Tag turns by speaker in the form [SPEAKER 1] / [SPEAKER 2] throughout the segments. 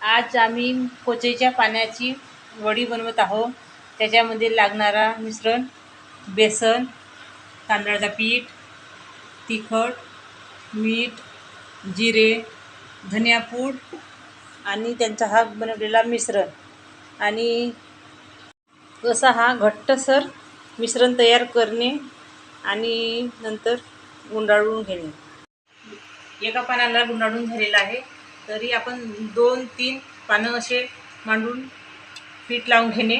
[SPEAKER 1] आज आम्ही कोचईच्या पाण्याची वडी बनवत आहो त्याच्यामध्ये लागणारा मिश्रण बेसन तांदळाचं पीठ तिखट मीठ जिरे धनियापूड आणि त्यांचा हा बनवलेला मिश्रण. आणि असा हा घट्टसर मिश्रण तयार करणे आणि नंतर गुंडाळून घेणे. एका पानाला गुंडाळून झालेला आहे. तरी आपण दोन तीन पानं असे मांडून पीठ लावून घेणे.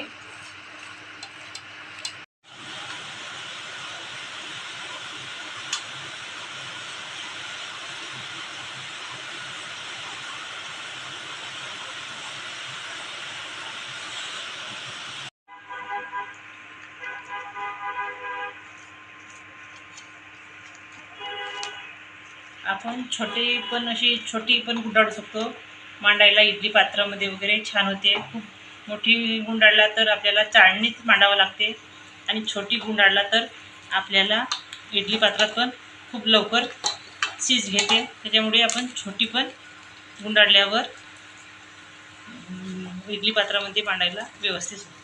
[SPEAKER 1] आपण छोटे पण अशी छोटी पण गुंडाळू शकतो. मांडायला इडली पात्रामध्ये वगैरे छान होते. खूप मोठी गुंडाळला तर आपल्याला चाळणीच मांडावं लागते. आणि छोटी गुंडाळला तर आपल्याला इडली पात्रात पण खूप लवकर चीज घेते. त्याच्यामुळे आपण छोटी पण गुंडाळल्यावर इडली पात्रामध्ये मांडायला व्यवस्थित होते.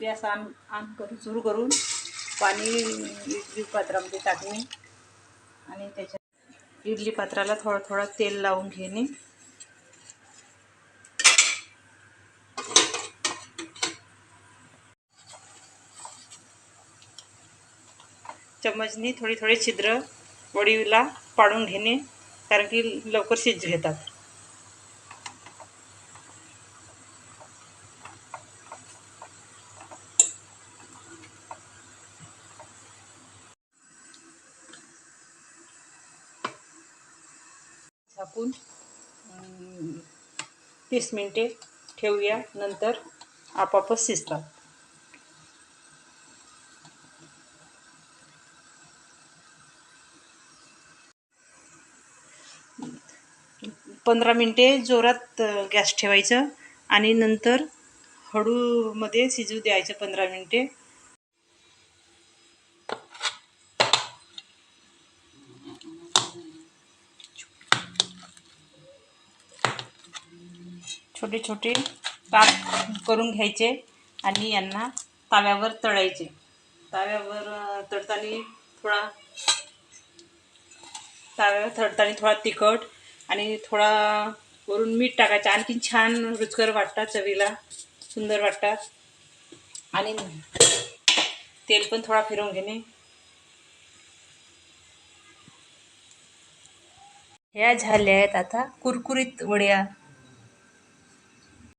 [SPEAKER 1] गॅस आम आम करून सुरू करून पाणी इडली पात्रामध्ये टाकणे आणि त्याच्यात इडली पात्राला थोडं थोडं तेल लावून घेणे. चम्मचनी थोडी थोडी छिद्र वडीला पाडून घेणे कारण की लवकर शिज घेतात झाकून तीस मिनटे ठेवूया. नंतर आपापच शिजतात. पंधरा मिनटे जोरात गॅस ठेवायचं आणि नंतर हळूमध्ये शिजू द्यायचं पंधरा मिनटे. छोटे छोटे काप करून घ्यायचे आणि यांना तव्यावर तळायचे. तव्यावर तळताना थोडा तव्यावर तळताना थोडा तिखट आणि थोडा वरून मीठ टाकायचं. आणखीन छान रुचकर वाटतात चवीला सुंदर वाटतात आणि तेल पण थोडा फिरवून घेणे. ह्या झाल्या आहेत आता कुरकुरीत वड्या.